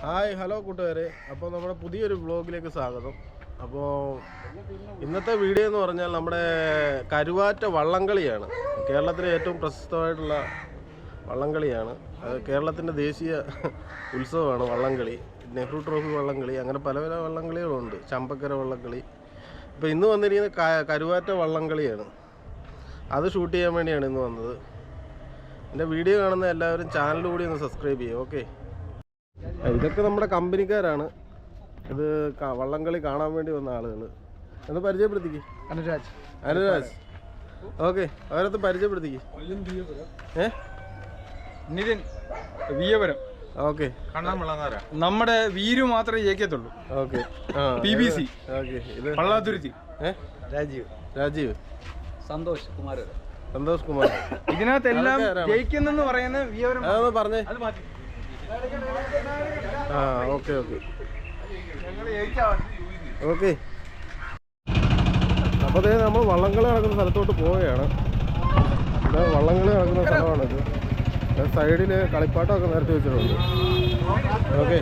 Hi hello കൂട്ടുകാരെ. അപ്പോൾ നമ്മുടെ പുതിയൊരു വ്ളോഗിലേക്ക് സ്വാഗതം. അപ്പോൾ ഇന്നത്തെ വീഡിയോ എന്ന് പറഞ്ഞാൽ നമ്മുടെ കരുവാറ്റ വള്ളംകളിയാണ്. കേരളത്തിലെ ഏറ്റവും പ്രശസ്തമായിട്ടുള്ള വള്ളംകളിയാണ്. അത് കേരളത്തിന്റെ ദേശീയ ഉത്സവമാണ് വള്ളംകളി. നെഹ്റു ട്രോഫി വള്ളംകളി അങ്ങനെ പല പല വള്ളംകളികളുണ്ട്. ചമ്പക്കര വള്ളംകളി. ഇപ്പോൾ ഇന്ന് വന്നിരിക്കുന്ന കരുവാറ്റ വള്ളംകളിയാണ്. അത് ഷൂട്ട് ചെയ്യാൻ വേണ്ടിയാണ് ഇന്ന് വന്നത്. എന്റെ വീഡിയോ കാണുന്ന എല്ലാവരും ചാനൽ കൂടി ഒന്ന് സബ്സ്ക്രൈബ് ചെയ്യുക ഓക്കെ? ഇതൊക്കെ നമ്മുടെ കമ്പനിക്കാരാണ്. ഇത് വള്ളംകളി കാണാൻ വേണ്ടി വന്ന ആളുകൾ ഒന്ന് പരിചയപ്പെടുത്തിക്ക്. അനുരാജ്. അനുരാജ്. ഓക്കെ അവരൊന്ന് പരിചയപ്പെടുത്തിക്ക്. ഏ? നിതിൻ വിയപുരം ഓക്കെ. നമ്മുടെ വീരു മാത്രമേ ജയിക്കത്തുള്ളൂ. ഓക്കെ. P B C. ഇത് പള്ളാതുരുത്തി. രാജീവ്. രാജീവ്. സന്തോഷ് കുമാർ സന്തോഷ് കുമാർ ഇതിനകത്തെല്ലാം എല്ലാം ജയിക്കുന്നു ജയിക്കുന്നെന്ന് പറയുന്ന വിയപുരം അതൊന്ന് പറഞ്ഞേ. അത് മാറ്റി. ആ ഓക്കെ ഓക്കെ. ഓക്കെ. അപ്പോൾ അതേ നമ്മൾ വള്ളംകളി നടക്കുന്ന സ്ഥലത്തോട്ട് പോവുകയാണ്. ഇവിടെ വള്ളംകളി നടക്കുന്ന സ്ഥലമാണിത്. സൈഡിൽ കളിപ്പാട്ടമൊക്കെ നേരത്തെ വെച്ചിട്ടുണ്ട്. ഓക്കെ.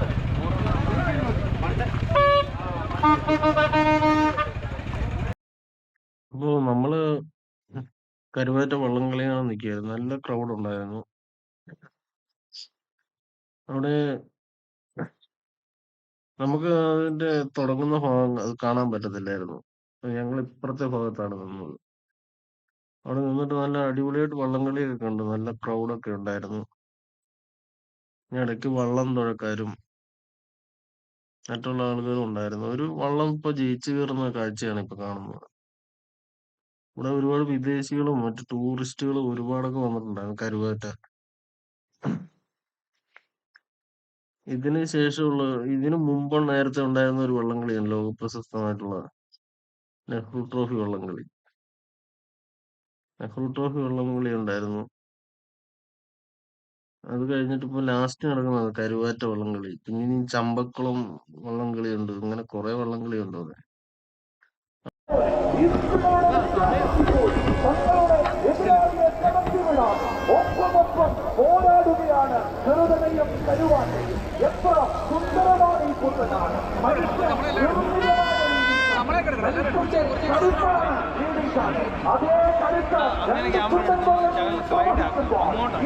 അപ്പോൾ നമ്മൾ കരുവാറ്റ വള്ളംകളിയാണ് നിൽക്കുകയായിരുന്നു. നല്ല ക്രൗഡ് ഉണ്ടായിരുന്നു. അവിടെ നമുക്ക് അതിന്റെ തുടങ്ങുന്ന ഭാഗം അത് കാണാൻ പറ്റത്തില്ലായിരുന്നു. ഞങ്ങൾ ഇപ്പുറത്തെ ഭാഗത്താണ് നിന്നത്. അവിടെ നിന്നിട്ട് നല്ല അടിപൊളിയായിട്ട് വള്ളംകളിയൊക്കെ കണ്ടു. നല്ല ക്രൗഡൊക്കെ ഉണ്ടായിരുന്നു. ഇടയ്ക്ക് വള്ളം തുഴക്കാരും മറ്റുള്ള ആളുകളും ഉണ്ടായിരുന്നു. ഒരു വള്ളം ഇപ്പൊ ജയിച്ചു കയറുന്ന കാഴ്ചയാണ് ഇപ്പൊ കാണുന്നത്. ഇവിടെ ഒരുപാട് വിദേശികളും മറ്റു ടൂറിസ്റ്റുകളും ഒരുപാടൊക്കെ വന്നിട്ടുണ്ടായിരുന്നു കരുവാറ്റ. ഇതിന് ശേഷമുള്ള ഇതിനു മുമ്പ് നേരത്തെ ഉണ്ടായിരുന്ന ഒരു വള്ളംകളിയാണ് ലോകപ്രശസ്തമായിട്ടുള്ള നെഹ്റു ട്രോഫി വള്ളംകളി. നെഹ്റു ട്രോഫി വള്ളംകളി ഉണ്ടായിരുന്നു. അത് കഴിഞ്ഞിട്ട് ഇപ്പൊ ലാസ്റ്റ് നടക്കുന്നത് കരുവാറ്റ വള്ളംകളി. പിന്നെ ഇനി ചമ്പക്കുളം വള്ളംകളി ഉണ്ട്. ഇങ്ങനെ കുറെ വള്ളംകളി ഉണ്ട് അവിടെ. ഒപ്പമൊപ്പം പോരാടുകയാണ് ചെറുതനയും കരുവാട്ടയും എത്ര സുന്ദരമാണ് ഈ കുട്ടനാട് അതേ കരുത്ത്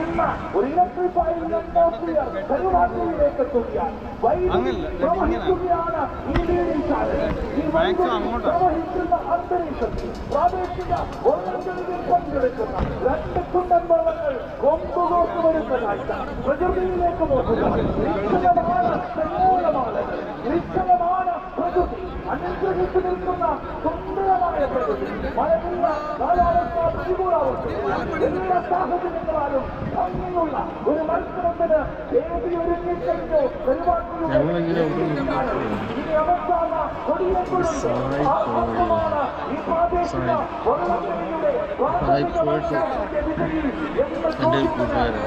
ഇന്ന് ഒരു ഇലക്ട്രിഫൈഡ് അറ്റ്മോസ്ഫിയർ കരുവാട്ടയിലേക്ക് എത്തുകയാണ് അങ്ങനല്ല, ഇത് ഇങ്ങനെ. ഈ leading channel. ഈ Maximum അങ്ങോട്ടാ. പ്രവഹിക്കുന്ന അന്തരീക്ഷത്തിൽ പ്രാദേശിക വള്ളംകളിയിൽ പങ്കെടുക്കുന്ന രണ്ട് കുണ്ടൻ വള്ളങ്ങൾ കൊമ്പുകോട്ട് വരുന്ന കാഴ്ച പ്രകൃതിയിലേക്ക് നോക്കുക നിശ്ചലമാണ് പ്രകൃതി അനുഗ്രഹിച്ചു നിൽക്കുന്ന സുന്ദരമായ മഴവില്ല കാലാവസ്ഥ പ്രതികൂലാവസ്ഥ സാഹചര്യങ്ങളാലും ഭംഗിയുള്ള ഒരു മത്സരത്തിന് വേദി ഒരുങ്ങിക്കഴിഞ്ഞു അവസാന ആ ഭക്തമാണ് ഈ പ്രാദേശിക വള്ളംകളിയുടെ കൂട്ടുകാരൻ കൂട്ടുകാരൻ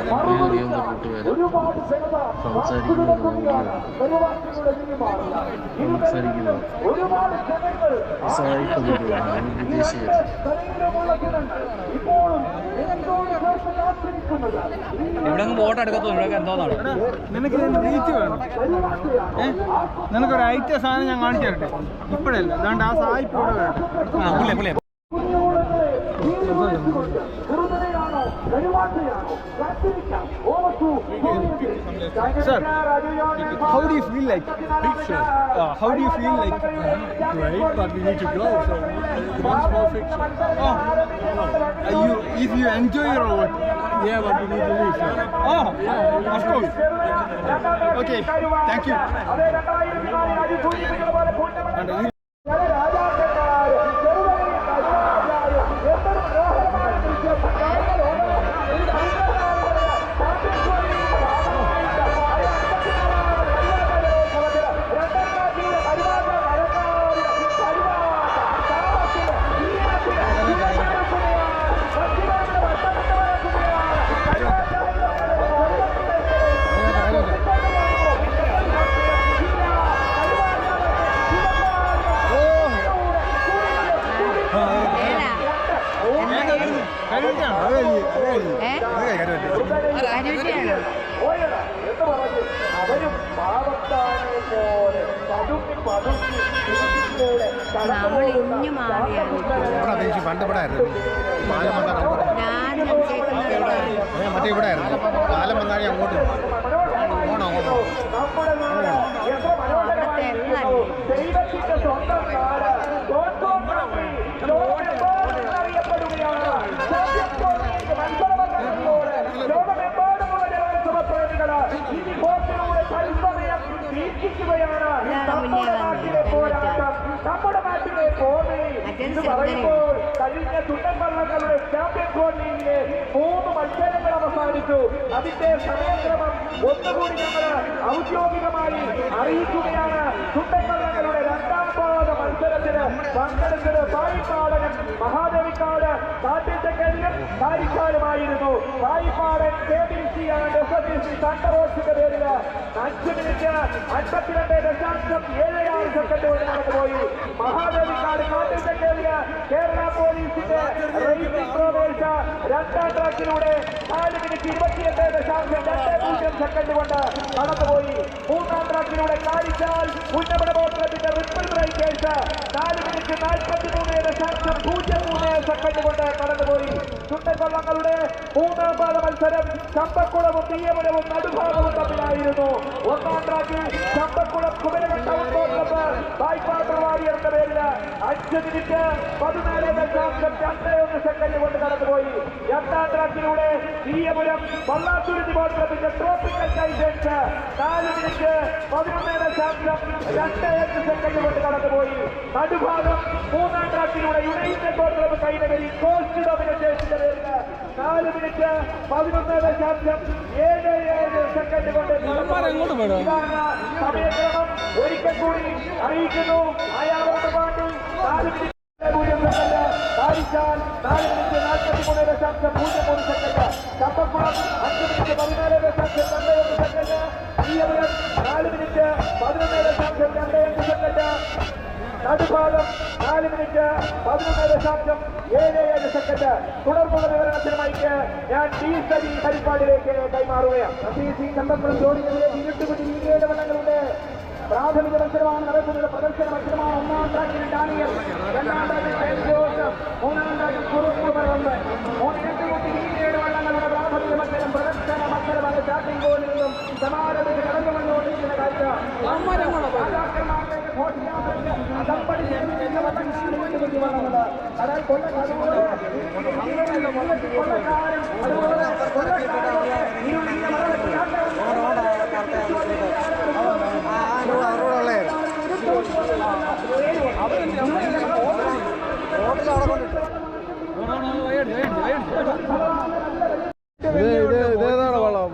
സംസാരിക്കുന്നത് സംസാരിക്കുന്നത് ജനത്തോട് ചേർത്ത് കാത്തിരിക്കുന്നത് ഇവിടെ അങ്ങ് ബോട്ട് എടുക്കത്തു? ഇവിടെ എന്തോന്നാണ്? നിനക്ക് റീച്ച് വേണം. നിനക്കൊരു ഐറ്റ സാധനം ഞാൻ കാണിച്ചു തരട്ടെ? ഇപ്പോഴല്ല. അതുകൊണ്ട് ആ സായിപ്പ് ഇവിടെ വേണം ആ പുള്ളിയെ Sir, how do you feel like? Uh, how do you feel like? great, but we need to go. So once more fiction. Oh, uh, you if you enjoy your work. Yeah, but we need to leave. now. Oh, of course. Okay, thank you. And ഏ, മറ്റേ ഇവിടെ ആയിരുന്നു. പാലം വന്നാൽ അങ്ങോട്ട്. പോകണം അങ്ങോട്ട്. നമ്മുടെ നാട്ടിലെ പോരാട്ടം. നമ്മുടെ നാട്ടിലെ പോർവി എന്ന് പറയുമ്പോൾ കഴിഞ്ഞ ചുണ്ടൻവള്ളങ്ങളുടെ ചാമ്പ്യൻ ലീഗിലെ മൂന്ന് മത്സരങ്ങൾ അവസാനിച്ചു. അതിന്റെ സമയക്രമം ഒന്നുകൂടി നമ്മൾ ഔദ്യോഗികമായി അറിയിക്കുകയാണ്. ചുണ്ടൻവള്ളങ്ങളുടെ രണ്ടാം പാദ മത്സരത്തിന് പങ്കെടുത്തത് പായിപ്പാടകൻ മഹാദേവിക്കാട്. കാട്ടിച്ചക്കലിലും കാരിക്കാലുമായിരുന്നു Payippadan K B C and C സണ്ടറോസിന്റെ പേരിൽ അഞ്ച് മിനിറ്റ് അൻപത്തിരണ്ട് ദശാംശം ഏഴ് ആറ് സെക്കൻഡ് കൊണ്ട് നടന്നുപോയി മഹാദേവിക്കാട് കാട്ടിച്ചക്കലിൽ കേരള പോലീസിന്റെ റേസിംഗ് പ്രവേശ രണ്ടാം ട്രാക്കിലൂടെ നാല് മിനിറ്റ് ഇരുപത്തിയെട്ട് ദശാംശം രണ്ട് സെക്കൻഡ് കൊണ്ട് കടന്നുപോയി മൂന്നാം ട്രാക്കിലൂടെ കാരിച്ചാൽ ഉന്നമന ബോട്ട് റിപ്പിൾ ബ്രേക്കേഴ്സ് നാല് മിനിറ്റ് നാൽപ്പത്തി മൂന്ന് ദശാംശം സെക്കൻഡ് കൊണ്ട് കടന്നുപോയി ചുണ്ടൻവള്ളങ്ങളുടെ മൂന്നാം പാദ മത്സരം ചമ്പക്കുളവും തീയപുരവും നടുഭാഗവും തമ്മിലായിരുന്നു. ഒന്നാം ട്രാക്കിൽ ചമ്പക്കുളം വാരിയറിന്റെ പേരിൽ അഞ്ച് മിനിറ്റ് പതിനാല് ദശാംശം രണ്ട് ഒന്ന് സെക്കൻഡ് കൊണ്ട് കടന്നുപോയി രണ്ടാം ട്രാക്കിലൂടെ തീയപുരം വള്ളാത്തുരുത്തി ബോട്ട് ക്ലബിന്റെ ട്രോപ്പിക്കൽ ടൈറ്റൻസ് നാല് മിനിറ്റ് പതിനൊന്ന് ദശാംശം രണ്ട് അഞ്ച് സെക്കൻഡ് കൊണ്ട് കടന്നുപോയി നടുഭാഗം മൂന്നാം ട്രാക്കിലൂടെ യുണൈറ്റഡ് ക്ലബ് കൈനകരി കോസ്റ്റ് ഡോമിനേഷന്റെ പേരിൽ നാല് മിനിറ്റ് പതിനൊന്ന് ദശാംശം ഏഴ് ഏഴ് സെക്കൻഡ് കൊണ്ട്. ഇതാണ് സമയക്രമം. ഒരിക്കൽ കൂടി അറിയിക്കുന്നു. അയാളോട് നടുഭാഗം നാല് മിനിറ്റ് പതിനൊന്ന് ദശാംശം ഏഴ് ഏഴ് സെക്കൻഡ് തുടർന്നുള്ള വിവരണത്തിനുമായിട്ട് ഞാൻ ഡി സജി ഹരിപ്പാടിലേക്ക് കൈമാറുകയാണ് സി സി ഇരുട്ടുകുട്ടി ഇന്ത്യയുടെ വള്ളങ്ങളുണ്ട് പ്രാഥമിക മത്സരമാണ് നടക്കുന്നത് പ്രദർശന മത്സരമാണ് ഒന്നാം ട്രാക്കിൽ ഡാനിയൽ രണ്ടാം ട്രാക്കിൽ ജോർജ് മൂന്നാം ട്രാക്കിൽ കുറുപ്പ് പറമ്പ് മൂന്നിരണ്ട് കുട്ടി ഇന്ത്യയുടെ വള്ളങ്ങളുടെ പ്രാഥമിക മത്സരം പ്രദർശന മത്സരമാണ് സ്റ്റാർട്ടിംഗ് ഗോളിൽ നിന്നും സമാരംഭിച്ച് കടന്നു വന്നുകൊണ്ടിരിക്കുന്ന കാഴ്ച അതായത് കൊല്ലക്കാരോട് അതുപോലെ കൊല്ലക്കാരോട് ഇത് ഇത് ഇതേതാണ് വെള്ളം?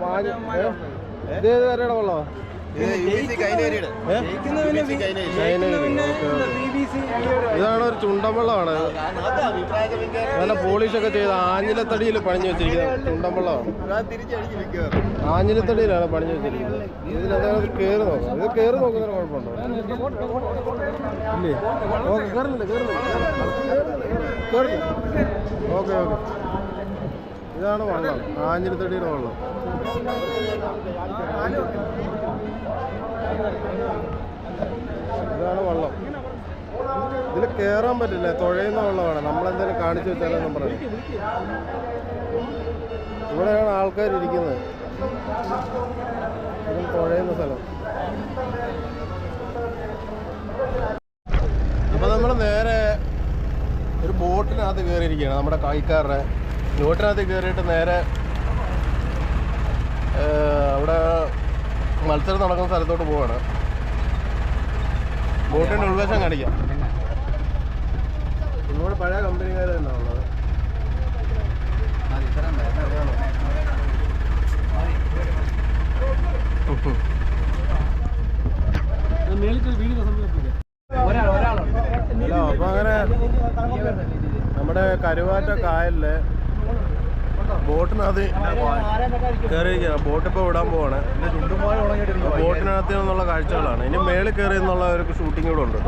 ഇത് ഏത് വരെയുടെ വള്ളോ ഇതാണ് ഒരു ചുണ്ടൻവള്ളമാണ് നല്ല പോളിഷ് ഒക്കെ ചെയ്ത് ആഞ്ഞിലത്തടിയിൽ പണിഞ്ഞു വെച്ചിരിക്കുന്നത്. ചുണ്ടൻവള്ളമാണ് ആഞ്ഞിലത്തടിയിലാണ് പണിഞ്ഞു വെച്ചിരിക്കുന്നത്. ഇതിനകത്ത് കയറി നോക്കാം. ഇത് കയറി നോക്കുന്നതിന് കുഴപ്പമുണ്ടോ? ഇല്ലേ? ഓക്കെ കയറുന്നില്ല കയറുന്നില്ല കയറി ഓക്കെ ഓക്കെ. ഇതാണ് വള്ളം. ആഞ്ഞിലത്തടിയുടെ വള്ളം. ഇതാണ് വള്ളം. ഇതിൽ കയറാൻ പറ്റില്ല. തുഴയുന്ന വള്ളമാണ്. നമ്മളെന്തായാലും കാണിച്ചു വെച്ചാലെന്നും പറഞ്ഞു ഇവിടെയാണ് ആൾക്കാർ ഇതിൽ തുഴയുന്ന സ്ഥലം. നമ്മൾ നേരെ ഒരു ബോട്ടിനകത്ത് കയറിയിരിക്കുകയാണ് നമ്മുടെ കൈക്കാരുടെ ബോട്ടിനകത്ത് കയറിയിട്ട് നേരെ അവിടെ മത്സരം നടക്കുന്ന സ്ഥലത്തോട്ട് പോവാണ്. ബോട്ടിന്റെ ഉൾവശം കാണിക്കാം. ഇവിടെ പഴയ കമ്പനിക്കാർ തന്നെ ഉള്ളത്. ഹലോ അപ്പൊ അങ്ങനെ നമ്മുടെ കരുവാറ്റ കായലിൽ ബോട്ടിനകത്ത് കയറിയിരിക്കുകയാണ് ബോട്ട് ഇപ്പോൾ വിടാൻ പോവാണ്. ബോട്ടിനകത്ത് നിന്നുള്ള കാഴ്ചകളാണ്. ഇനി മേളിൽ കയറി എന്നുള്ള ഒരു ഷൂട്ടിംഗ് കൂടെ ഉണ്ട്.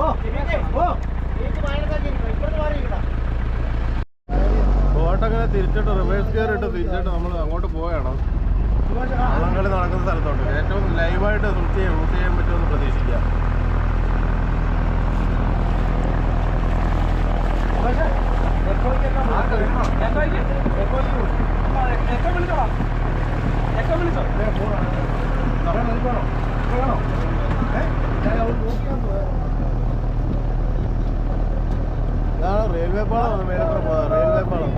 ബോട്ടങ്ങനെ തിരിച്ചിട്ട് റിവേഴ്സ് കയറിയിട്ട് തിരിച്ചിട്ട് നമ്മൾ അങ്ങോട്ട് പോവുകയാണ്. വള്ളംകളി നടക്കുന്ന സ്ഥലത്തോട്ട്. ഏറ്റവും ലൈവായിട്ട് ഷൂട്ട് ചെയ്യാൻ ഷൂട്ട് ചെയ്യാൻ പറ്റുമെന്ന് പ്രതീക്ഷിക്കാം ഇതാണ് റെയിൽവേ പാളം മേലപ്പുറം പോകുന്നത് റെയിൽവേ പാളം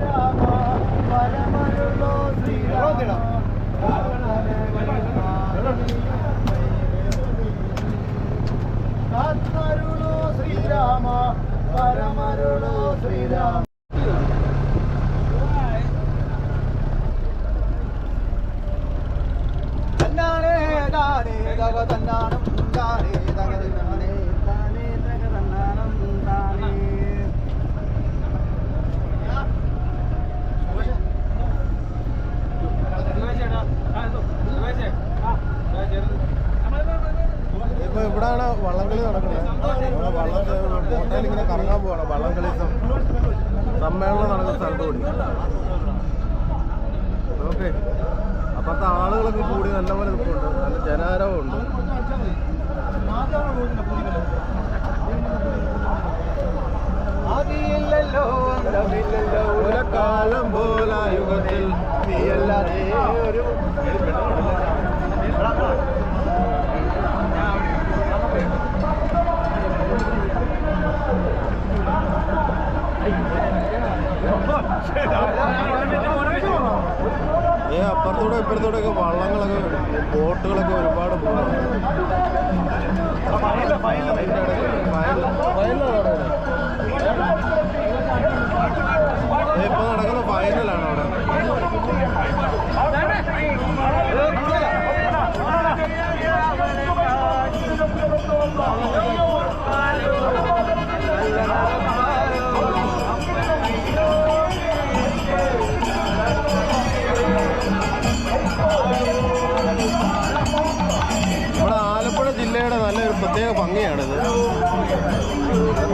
ശ്രീരാമ പരമരുളോ ശ്രീരാമ. താനേ തക തന്നാനം താനേ. തക തന്നാനേ താനേ തക തന്നാനം താനേ. ഇപ്പൊ ഇവിടാണ് വള്ളംകളി നടക്കുന്നത് ഇവിടെ വള്ളത്തെ ബോട്ടയിൽ ഇങ്ങനെ കറങ്ങാൻ പോവാണ്. വള്ളംകളി സമ്മേളനം നടക്കുന്ന സ്ഥലത്ത് ഓക്കെ. അപ്പത്തെ ആളുകളൊക്കെ കൂടി നല്ലപോലെ നിൽപ്പുണ്ട്. നല്ല ജനാരവമുണ്ട് കാലം പോല യുഗത്തിൽ നീയല്ലാതെ ഒരു ഏ അപ്പുറത്തൂടെ ഇപ്പുറത്തൂടെ ഒക്കെ വള്ളങ്ങളൊക്കെ ബോട്ടുകളൊക്കെ ഒരുപാട് ഇപ്പൊ നടക്കുന്ന ഫൈനലാണ് അവിടെ. പ്രത്യേക ഭംഗിയാണിത്.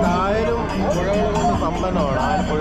കായലും പുഴകളും കൊണ്ട് സമ്പന്നമാണ് ആലപ്പുഴ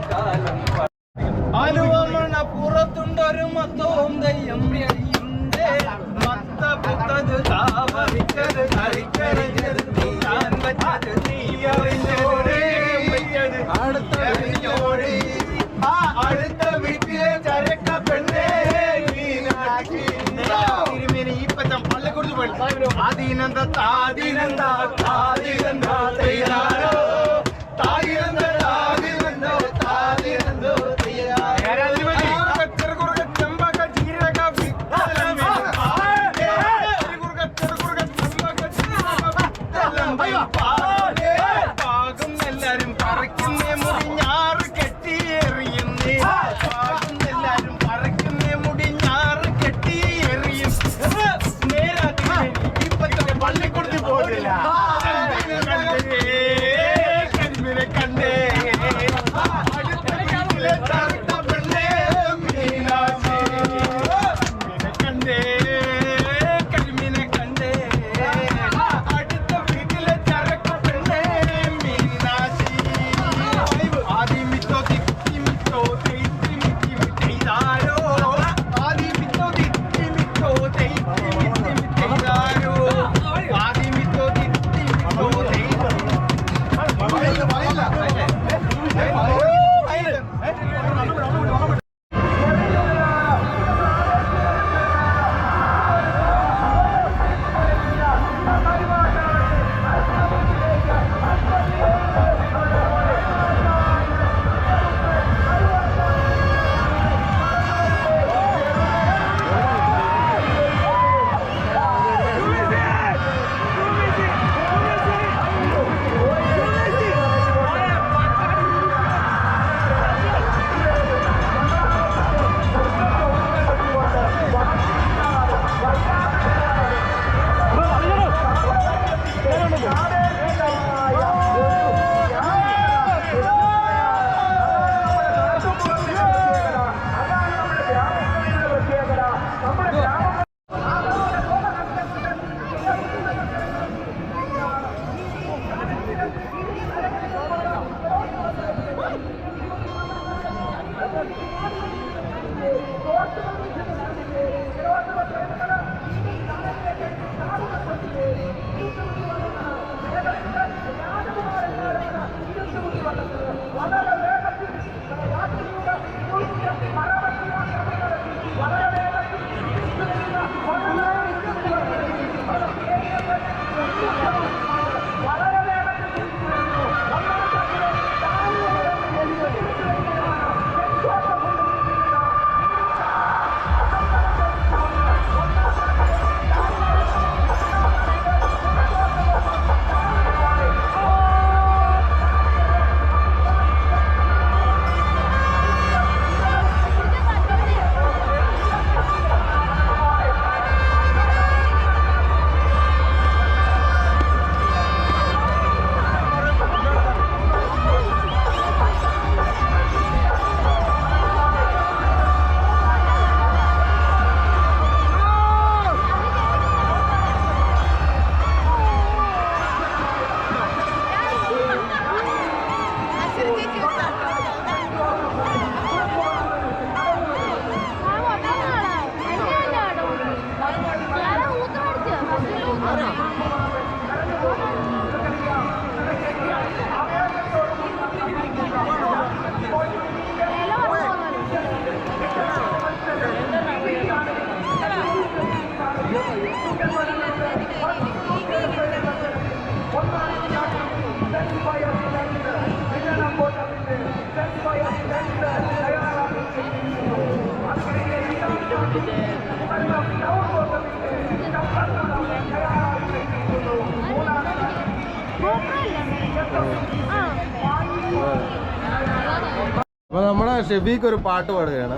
ഷെബീക്ക് ഒരു പാട്ട് പാടുകയാണ്.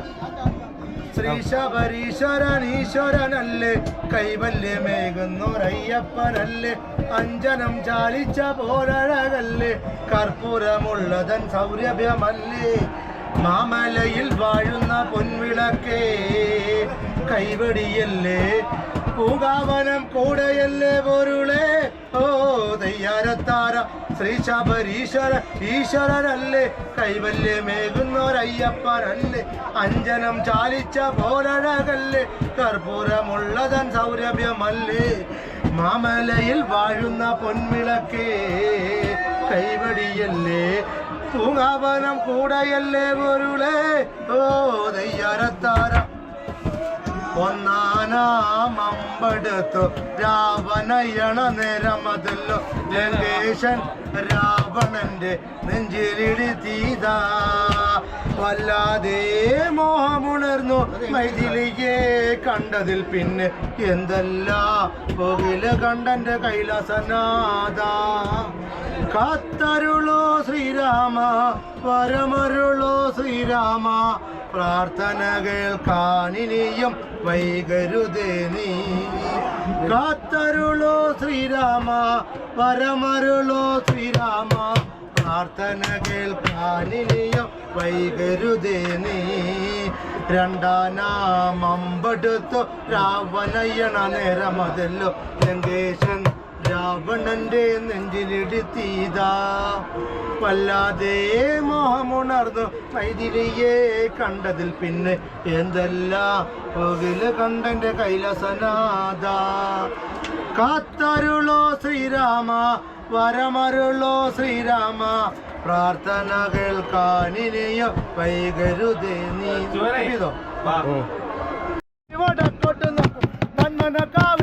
ശ്രീശബരീശ്വരനീശ്വരനല്ലേ കൈവല്യമേകുന്നൊരയ്യപ്പനല്ലേ അഞ്ജനം ചാലിച്ച പോരഴകല്ലേ കർപ്പൂരമുള്ളതൻ സൗരഭ്യമല്ലേ മാമലയിൽ വാഴുന്ന പൊൻവിളക്കേ കൈവടിയല്ലേ പൂങ്കാവനം കൂടെയല്ലേ പൊരുളേ ഓ തെയ്യാരത്താര ശ്രീ ശബരീശ്വര ഈശ്വരനല്ലേ? കൈവല്യമേകുന്നോരയ്യപ്പനല്ലേ അഞ്ജനം ചാലിച്ച പോരഴകല്ലേ? കർപ്പൂരമുള്ളതൻ സൗരഭ്യമല്ലേ? മാമലയിൽ വാഴുന്ന പൊന്മിളക്കേ കൈവടിയല്ലേ? പൂങ്കാവനം കൂടെയല്ലേ പൊരുളേ? ഓ തെയ്യാരത്താര ഒന്നാനാമമ്പെടുത്തു രാവണയണ നേരമതല്ലോ ലങ്കേശൻ രാവണന്റെ നെഞ്ചിലിടി തീതാ. വല്ലാതെ മോഹമുണർന്നു മൈഥിലിയെ കണ്ടതിൽ പിന്നെ എന്തല്ല? പുകില കണ്ടന്റെ കൈലാസനാഥ. കാത്തരുളോ ശ്രീരാമ പരമരുളോ ശ്രീരാമ. പ്രാർത്ഥന കേൾക്കാനിനിയും വൈകരുതേ നീ. കാത്തരുളോ ശ്രീരാമ പരമരുളോ ശ്രീരാമ. പ്രാർത്ഥന കേൾക്കാനിനിയും വൈകരുതേ നീ. രണ്ടാനാമമ്പടുത്തു രാവണയണ നേരമതല്ലോ ലങ്കേശൻ രാവണന്റെ നെഞ്ചിലിടുത്തീതാ വല്ലാതെ മോഹമുണർന്നു മൈതിരിയെ കണ്ടതിൽ പിന്നെ എന്തല്ല പകൽ കണ്ടന്റെ കൈലാസനാഥ. കാത്തരുളോ ശ്രീരാമ വരമരുളോ ശ്രീരാമ. പ്രാർത്ഥന കേൾക്കാനിനെയോ വൈകരുതേ നീ. ഇതോ? ഇവിടക്കോട്ട് നോക്കും. നന്മനക്കാവിനെന്റെ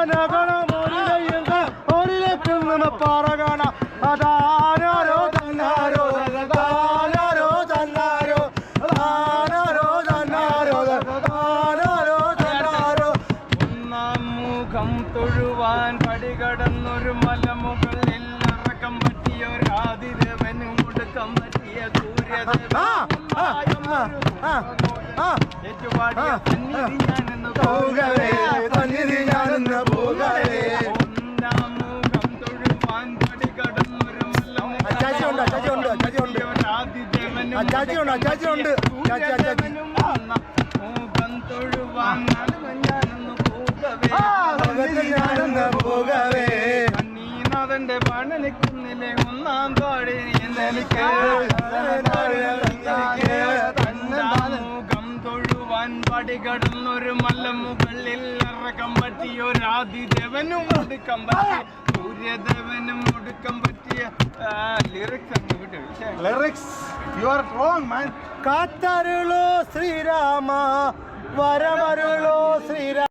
ഒറ്റപ്പനകണ മോരിലയ്യുക ഓരിലേക്ക് നിന്ന് പറകണ അതാനാരോ തന്നാരോ താനാരോ തന്നാരോ താനാരോ തന്നാരോ താനാരോ തന്നാരോ ഒന്നാം മുഖം തൊഴുവാൻ പടികടന്നൊരു മലമുകളിൽ ഇറക്കം പറ്റിയ ഒരാതിരവനും ഒടുക്കം പറ്റിയ ഞാനെന്ന് പോകവേ തൊഴുവാൻ ഞാനെന്ന് പോകവേ. കണ്ണീനാഥന്റെ പണലിക്കുന്നിലെ ഒന്നാം താഴെ എനിക്ക് തൊഴുവാൻ മല്ല മലമുകളിൽ ഇറക്കം പറ്റിയ ഒരാദിദേവനും ഒടുക്കം പറ്റിയ സൂര്യദേവനും ഒടുക്കം പറ്റിയ lyrics lyrics you are wrong man കാത്തരുളോ Sreerama വരമരുളോ ശ്രീരാമ.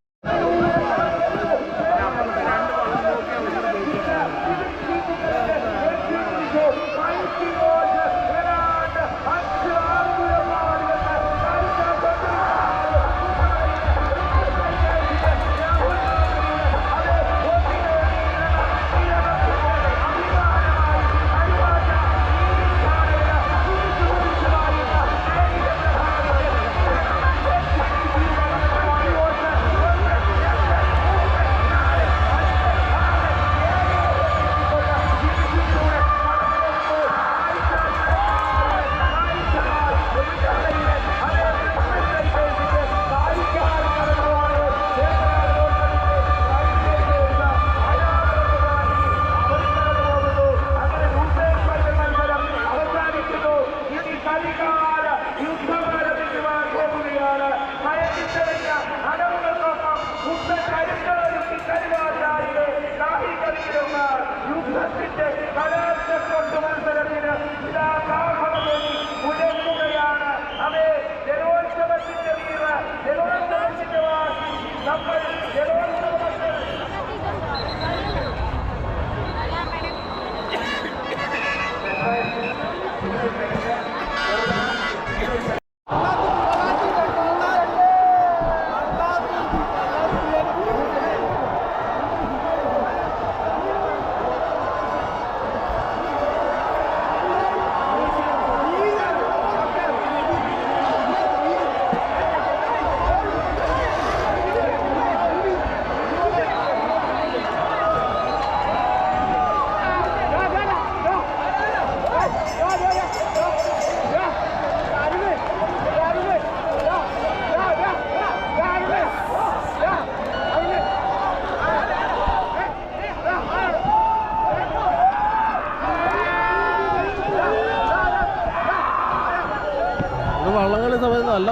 നല്ല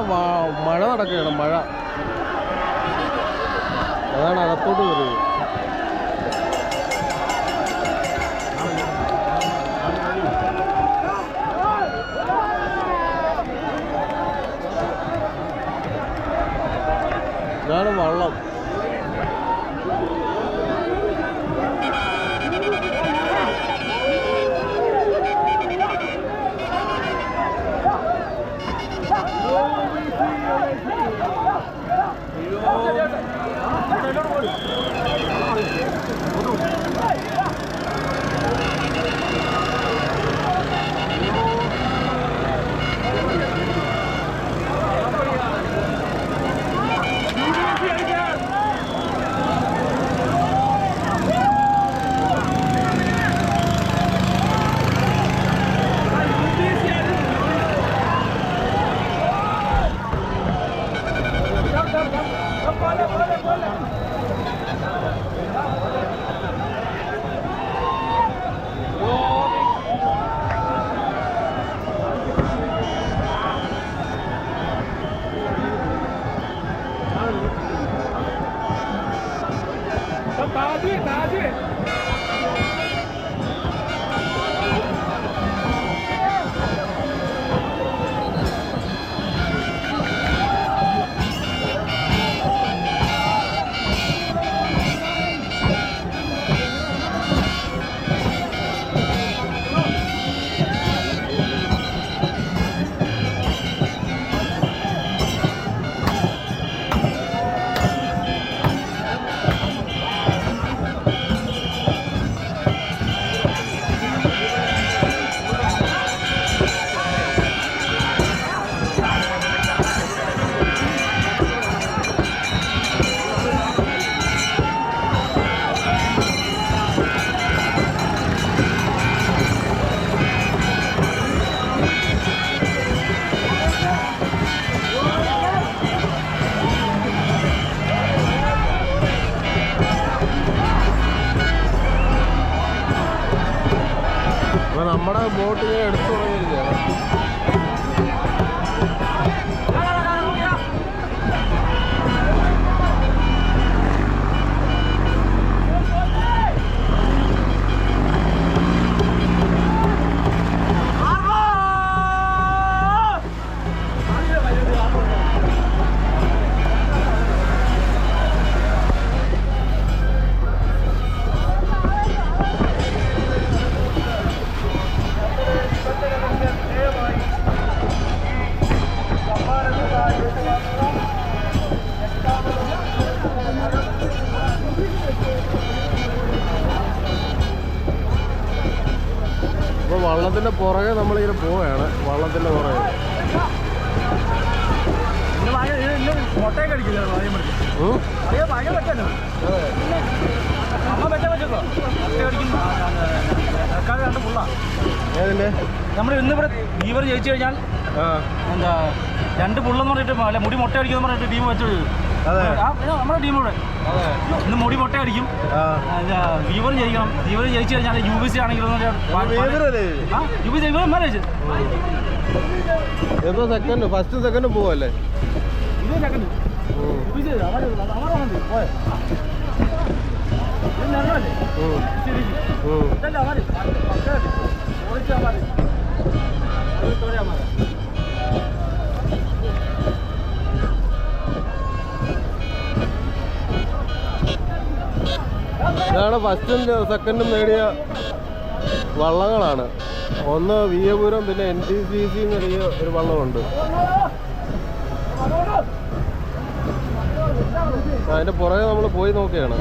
മഴ നടക്കുകയാണ് മഴ. അതാണ് അകത്തോട്ട് വരുന്നത്. ഇതാണ് വള്ളം. അല്ല മുടി മുട്ട അടിക്കും പറഞ്ഞിട്ട് ടീം വെച്ചത്. നമ്മുടെ ടീം ഇവിടെ. ഇന്ന് മുടി മുട്ട അടിക്കും ആ ബീവർ ജയിക്കണം. വീവർ ജയിച്ചു കഴിഞ്ഞാൽ യു ബി സി ആണെങ്കിലും യു ബി സി ഇവർ മാനേജ് സെക്കൻഡ് ഫസ്റ്റ് സെക്കൻഡ് പോവല്ലേ? ഇത് സെക്കൻഡ് ഓ യു ഇതാണ് ഫസ്റ്റും സെക്കൻഡും നേടിയ വള്ളങ്ങളാണ്. ഒന്ന് വിയപുരം പിന്നെ എൻ ടി സി സി നേടിയ ഒരു വള്ളമുണ്ട്. അതിന്റെ പുറകെ നമ്മൾ പോയി നോക്കുകയാണ്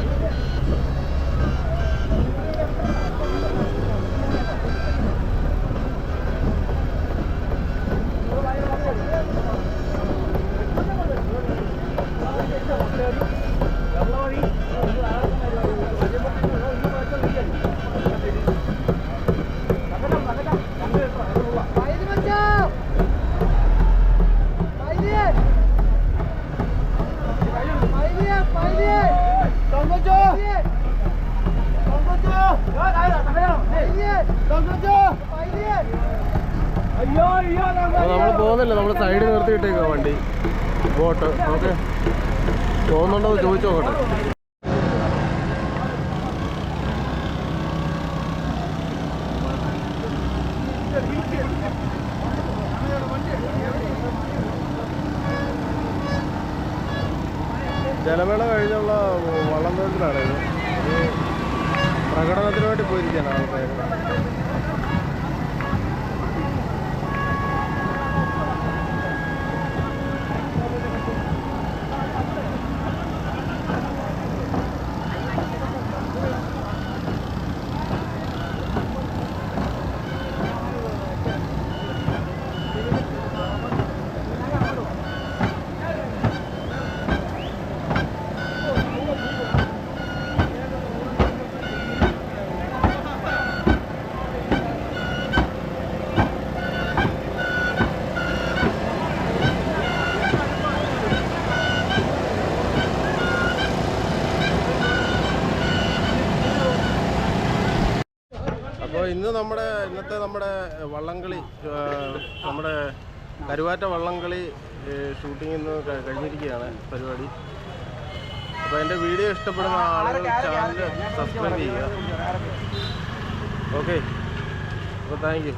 ഇന്ന് നമ്മുടെ ഇന്നത്തെ നമ്മുടെ വള്ളംകളി നമ്മുടെ കരുവാറ്റ വള്ളംകളി ഷൂട്ടിംഗ് ഇന്ന് കഴിഞ്ഞിരിക്കുകയാണ് പരിപാടി. അപ്പോൾ എന്റെ വീഡിയോ ഇഷ്ടപ്പെടുന്ന ആളുകൾ ചാനൽ സബ്സ്ക്രൈബ് ചെയ്യുക. ഓക്കെ അപ്പോൾ താങ്ക് യു